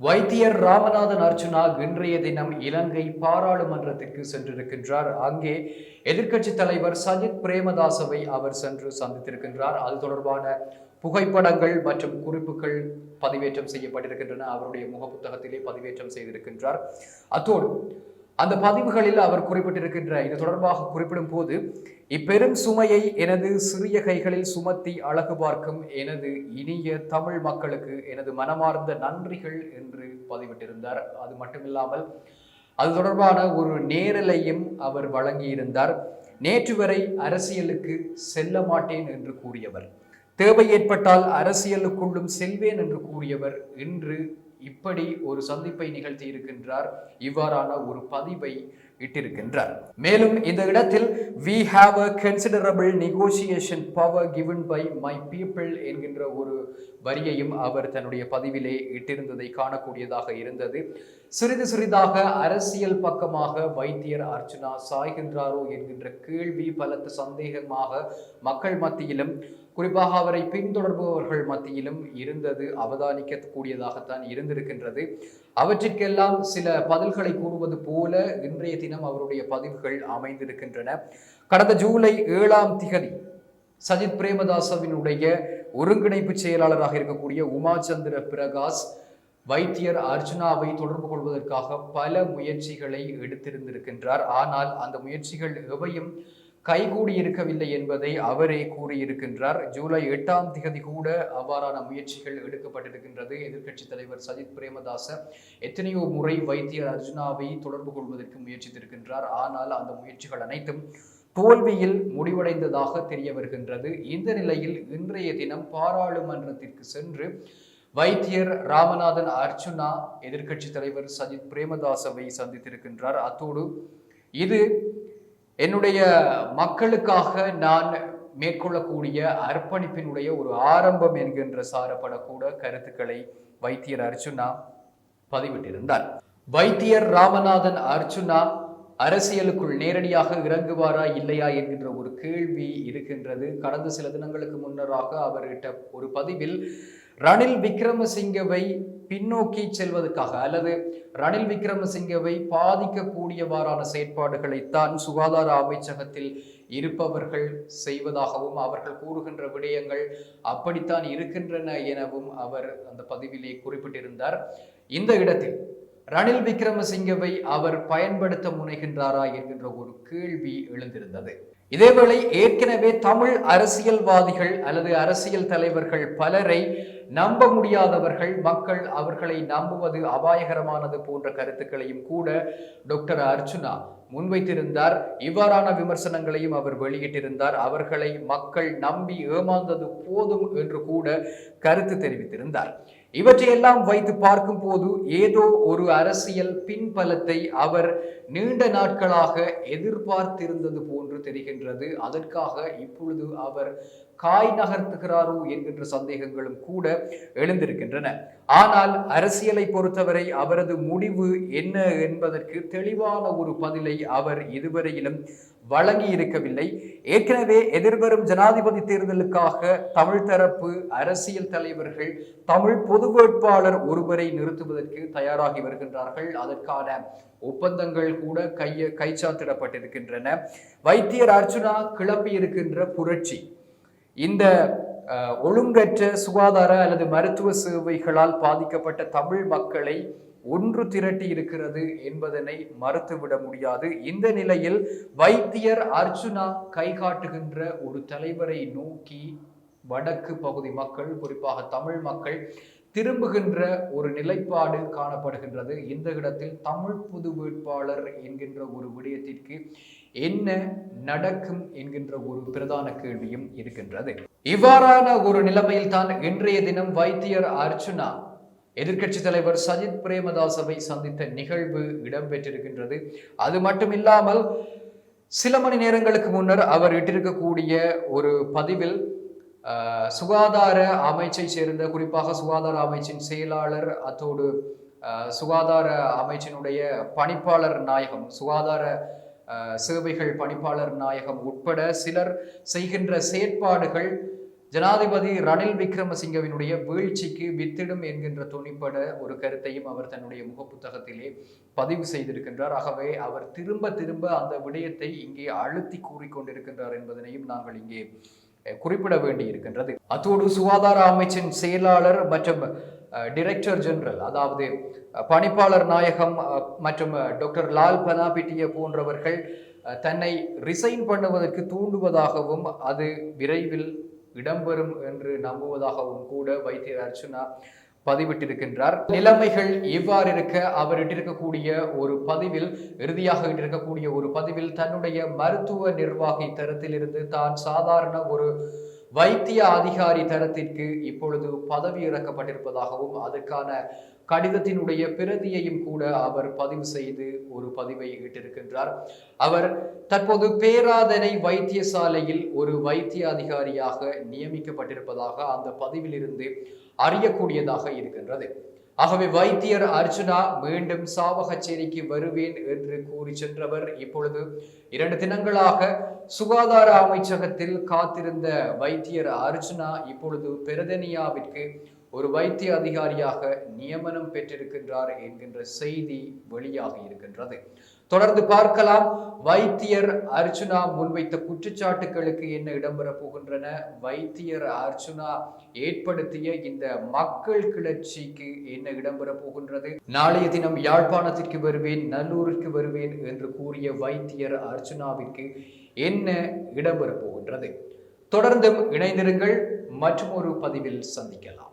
வைத்தியர் ராமநாதன் அர்ஜுனா இன்றைய தினம் இலங்கை பாராளுமன்றத்திற்கு சென்றிருக்கின்றார். அங்கே எதிர்க்கட்சி தலைவர் சஜித் பிரேமதாசவை அவர் சென்று சந்தித்திருக்கின்றார். அது தொடர்பான புகைப்படங்கள் மற்றும் குறிப்புகள் பதிவேற்றம் செய்யப்பட்டிருக்கின்றன. அவருடைய முகப்புத்தகத்திலே பதிவேற்றம் செய்திருக்கின்றார். அத்தோடு அந்த பதிவுகளில் அவர் குறிப்பிட்டிருக்கின்ற இது தொடர்பாக குறிப்பிடும் போது இப்பெரும் சுமையை எனது சிறிய கைகளில் சுமத்தி அழகு பார்க்கும் எனது இனிய தமிழ் மக்களுக்கு எனது மனமார்ந்த நன்றிகள் என்று பதிவிட்டிருந்தார். அது மட்டுமில்லாமல் அது தொடர்பான ஒரு நேரலையும் அவர் வழங்கியிருந்தார். நேற்று வரை அரசியலுக்கு செல்ல மாட்டேன் என்று கூறியவர். தேவை ஏற்பட்டால் அரசியலுக்குள்ளும் செல்வேன் என்று கூறியவர் இன்று இப்படி ஒரு சந்திப்பை நிகழ்த்தி இருக்கின்றார். இவ்வாறான ஒரு பதிவை இட்டிருக்கின்றார். மேலும் இந்த இடத்தில் we have a considerable negotiation power given by my people என்கின்ற ஒரு வரியையும் அவர் தன்னுடைய பதிவிலே இட்டிருந்ததை காணக்கூடியதாக இருந்தது. சிறிது சிறிதாக அரசியல் பக்கமாக வைத்தியர் அர்ச்சனா சாய்கின்றாரோ என்கின்ற கேள்வி பலத்த சந்தேகமாக மக்கள் மத்தியிலும் குறிப்பாக அவரை பின்தொடர்பவர்கள் மத்தியிலும் இருந்தது அவதானிக்கக்கூடியதாகத்தான் இருந்திருக்கின்றது. அவற்றிற்கெல்லாம் சில பதில்களை கூறுவது போல இன்றைய தினம் அவருடைய பதிவுகள் அமைந்திருக்கின்றன. கடந்த ஜூலை ஏழாம் திகதி சஜித் பிரேமதாசவினுடைய ஒருங்கிணைப்பு செயலாளராக இருக்கக்கூடிய உமாச்சந்திர பிரகாஷ் வைத்தியர் அர்ஜுனாவை தொடர்பு கொள்வதற்காக பல முயற்சிகளை எடுத்திருந்திருக்கின்றார். ஆனால் அந்த முயற்சிகள் எவையும் கைகூடியிருக்கவில்லை என்பதை அவரே கூறியிருக்கின்றார். ஜூலை எட்டாம் திகதி கூட அவ்வாறான முயற்சிகள் எடுக்கப்பட்டிருக்கின்றது. எதிர்க்கட்சி தலைவர் சஜித் பிரேமதாச எத்தனையோ முறை வைத்தியர் அர்ஜுனாவை தொடர்பு கொள்வதற்கு முயற்சித்திருக்கின்றார். ஆனால் அந்த முயற்சிகள் அனைத்தும் தோல்வியில் முடிவடைந்ததாக தெரிய வருகின்றது. இந்த நிலையில் இன்றைய தினம் பாராளுமன்றத்திற்கு சென்று வைத்தியர் ராமநாதன் அர்ச்சுனா எதிர்க்கட்சி தலைவர் சஜித் பிரேமதாசவை சந்தித்திருக்கின்றார். அத்தோடு இது என்னுடைய மக்களுக்காக நான் மேற்கொள்ளக்கூடிய அர்ப்பணிப்பினுடைய ஒரு ஆரம்பம் என்கின்ற சாரப்படக்கூட கருத்துக்களை வைத்தியர் அர்ச்சுனா பதிவிட்டிருந்தார். வைத்தியர் ராமநாதன் அர்ச்சுனா அரசியலுக்குள் நேரடியாக இறங்குவாரா இல்லையா என்கின்ற ஒரு கேள்வி இருக்கின்றது. கடந்த சில தினங்களுக்கு முன்னராக அவர்கிட்ட ஒரு பதிவில் ரணில் விக்ரமசிங்கவை பின்னோக்கி செல்வதற்காக அல்லது ரணில் விக்ரமசிங்கவை பாதிக்கக்கூடியவாறான செயற்பாடுகளைத்தான் சுகாதார அமைச்சகத்தில் இருப்பவர்கள் செய்வதாகவும் அவர்கள் கூறுகின்ற விடயங்கள் அப்படித்தான் இருக்கின்றன எனவும் அவர் அந்த பதிவிலே குறிப்பிட்டிருந்தார். இந்த இடத்தில் ரணில் விக்ரமசிங்கவை அவர் பயன்படுத்த முனைகின்றாரா என்கின்ற ஒரு கேள்வி எழுந்திருந்தது. இதேவேளை ஏற்கனவே தமிழ் அரசியல்வாதிகள் அல்லது அரசியல் தலைவர்கள் பலரை நம்ப முடியாதவர்கள் மக்கள் அவர்களை நம்புவது அபாயகரமானது போன்ற கருத்துக்களையும் கூட டாக்டர் அர்ச்சுனா முன்வைத்திருந்தார். இவ்வாறான விமர்சனங்களையும் அவர் வெளியிட்டிருந்தார். அவர்களை மக்கள் நம்பி ஏமாந்தது போதும் என்று கூட கருத்து தெரிவித்திருந்தார். இவற்றையெல்லாம் வைத்து பார்க்கும் போது ஏதோ ஒரு அரசியல் பின்பலத்தை அவர் நீண்ட நாட்களாக எதிர்பார்த்திருந்தது போன்று தெரிகின்றது. அதற்காக இப்பொழுது அவர் காய் நகர்த்துகிறாரோ என்கின்ற சந்தேகங்களும் கூட எழுந்திருக்கின்றன. ஆனால் அரசியலை பொறுத்தவரை அவரது முடிவு என்ன என்பதற்கு தெளிவான ஒரு பதிலை அவர் இதுவரையிலும் வழங்கி இருக்கவில்லை. ஏற்கனவே எதிர்வரும் ஜனாதிபதி தேர்தலுக்காக தமிழ் தரப்பு அரசியல் தலைவர்கள் தமிழ் பொது வேட்பாளர் ஒருவரை நிறுத்துவதற்கு தயாராகி வருகின்றார்கள். அதற்கான ஒப்பந்தங்கள் கூட கைய கைச்சாத்திடப்பட்டிருக்கின்றன. வைத்தியர் அர்ச்சுனா கிளப்பி இருக்கின்ற புரட்சி. இந்த ஒழுங்கற்ற சுகாதார அல்லது மருத்துவ சேவைகளால் பாதிக்கப்பட்ட தமிழ் மக்களை ஒன்று திரட்டி இருக்கிறது என்பதனை மறுத்துவிட முடியாது. இந்த நிலையில் வைத்தியர் அர்ச்சுனா கை காட்டுகின்ற ஒரு தலைவரை நோக்கி வடக்கு பகுதி மக்கள் குறிப்பாக தமிழ் மக்கள் திரும்புகின்ற ஒரு நிலைப்பாடு காணப்படுகின்றது. இந்த இடத்தில் தமிழ் புது வேட்பாளர் என்கின்ற ஒரு விடயத்திற்கு என்ன நடக்கும் என்கின்ற ஒரு பிரதான கேள்வியும் இருக்கின்றது. இவ்வாறான ஒரு நிலைமையில் தான் இன்றைய தினம் வைத்தியர் அர்ச்சுனா எதிர்க்கட்சி தலைவர் சஜித் பிரேமதாசவை சந்தித்த நிகழ்வு இடம்பெற்றிருக்கின்றது. அது மட்டுமில்லாமல் சில மணி நேரங்களுக்கு முன்னர் அவர் இட்டிருக்கக்கூடிய ஒரு பதிவில் சுகாதார அமைச்சை சேர்ந்த குறிப்பாக சுகாதார அமைச்சின் செயலாளர் அத்தோடு சுகாதார அமைச்சினுடைய பணிப்பாளர் நாயகம் சுகாதார சேவைகள் பணிப்பாளர் நாயகம் உட்பட சிலர் செய்கின்ற செயற்பாடுகள் ஜனாதிபதி ரணில் விக்ரமசிங்கவினுடைய வீழ்ச்சிக்கு வித்திடும் என்கின்ற துணிப்பட ஒரு கருத்தையும் அவர் தன்னுடைய முகப்புத்தகத்திலே பதிவு செய்திருக்கின்றார். ஆகவே அவர் திரும்ப திரும்ப அந்த விடயத்தை இங்கே அழுத்தி கூறிக்கொண்டிருக்கின்றார் என்பதனையும் நாங்கள் இங்கே குறிப்பிட வேண்டி இருக்கின்றது அத்தோடு சுகாதார அமைச்சின் செயலாளர் மற்றும் டிரெக்டர் ஜெனரல் அதாவது பணிப்பாளர் நாயகம் மற்றும் டாக்டர் லால் பனாபிட்டிய போன்றவர்கள் தன்னை ரிசைன் பண்ணுவதற்கு தூண்டுவதாகவும் அது விரைவில் இடம்பெறும் என்று நம்புவதாகவும் கூட வைத்தியர் அர்ச்சுனா பதிவிட்டிருக்கின்றார். நிலைமைகள் இவ்வாறு இருக்க அவர் இட்டிருக்கக்கூடிய ஒரு பதிவில் இறுதியாக இட்டிருக்கக்கூடிய ஒரு பதிவில் தன்னுடைய மருத்துவ நிர்வாகி தரத்திலிருந்து தான் சாதாரண ஒரு வைத்திய அதிகாரி தரத்திற்கு இப்பொழுது பதவி இறக்கப்பட்டிருப்பதாகவும் அதற்கான கடிதத்தினுடைய பிரதியையும் கூட அவர் பதிவு செய்து ஒரு பதிவை இட்டிருக்கின்றார். அவர் தற்போது பேராதனை வைத்தியசாலையில் ஒரு வைத்திய அதிகாரியாக நியமிக்கப்பட்டிருப்பதாக அந்த பதிவிலிருந்து அறியக்கூடியதாக இருக்கின்றது. ஆகவே வைத்தியர் அர்ஜுனா மீண்டும் சாவகச்சேரிக்கு வருவேன் என்று கூறி சென்றவர் இப்பொழுது இரண்டு தினங்களாக சுகாதார அமைச்சகத்தில் காத்திருந்த வைத்தியர் அர்ஜுனா இப்பொழுது பெரதனியாவிற்கு ஒரு வைத்திய அதிகாரியாக நியமனம் பெற்றிருக்கின்றார் என்கின்ற செய்தி வெளியாகி இருக்கின்றது. தொடர்ந்து பார்க்கலாம். வைத்தியர் அர்ஜுனா முன்வைத்த குற்றச்சாட்டுகளுக்கு என்ன இடம்பெற போகின்றன? வைத்தியர் அர்ச்சுனா ஏற்படுத்திய இந்த மக்கள் கிளர்ச்சிக்கு என்ன இடம்பெற போகின்றது? நாளைய தினம் யாழ்ப்பாணத்திற்கு வருவேன் நல்லூருக்கு வருவேன் என்று கூறிய வைத்தியர் அர்ஜுனாவிற்கு என்ன இடம்பெற போகின்றது? தொடர்ந்தும் இணைந்திருங்கள். மற்றும் ஒரு பதிவில் சந்திக்கலாம்.